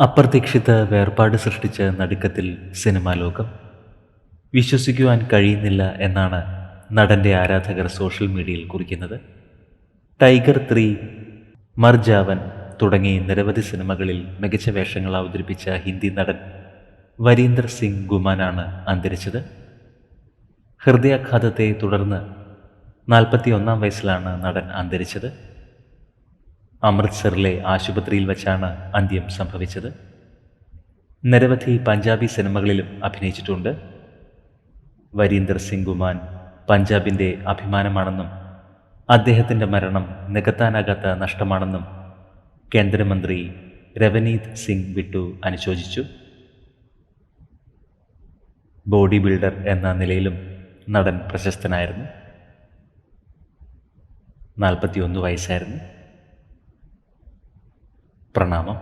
അപ്രതീക്ഷിത വേർപാട് സൃഷ്ടിച്ച നടുക്കത്തിൽ സിനിമാ ലോകം. വിശ്വസിക്കുവാൻ കഴിയുന്നില്ല എന്നാണ് നടന്റെ ആരാധകർ സോഷ്യൽ മീഡിയയിൽ കുറിക്കുന്നത്. ടൈഗർ ത്രീ മർജാവൻ തുടങ്ങി നിരവധി സിനിമകളിൽ മികച്ച വേഷങ്ങൾ അവതരിപ്പിച്ച ഹിന്ദി നടൻ വരീന്ദർ സിംഗ് ഗുമാനാണ് അന്തരിച്ചത്. ഹൃദയാഘാതത്തെ തുടർന്ന് നാൽപ്പത്തി ഒന്നാം വയസ്സിലാണ് നടൻ അന്തരിച്ചത്. അമൃത്സറിലെ ആശുപത്രിയിൽ വച്ചാണ് അന്ത്യം സംഭവിച്ചത്. നിരവധി പഞ്ചാബി സിനിമകളിലും അഭിനയിച്ചിട്ടുണ്ട്. വരീന്ദർ സിംഗ് ഗുമാൻ പഞ്ചാബിന്റെ അഭിമാനമാണെന്നും അദ്ദേഹത്തിന്റെ മരണം നികത്താനാകാത്ത നഷ്ടമാണെന്നും കേന്ദ്രമന്ത്രി രവനീത് സിംഗ് ബിട്ടു അനുശോചിച്ചു. ബോഡി ബിൽഡർ എന്ന നിലയിലും നടൻ പ്രശസ്തനായിരുന്നു. നാൽപ്പത്തിയൊന്ന് വയസ്സായിരുന്നു. pranamam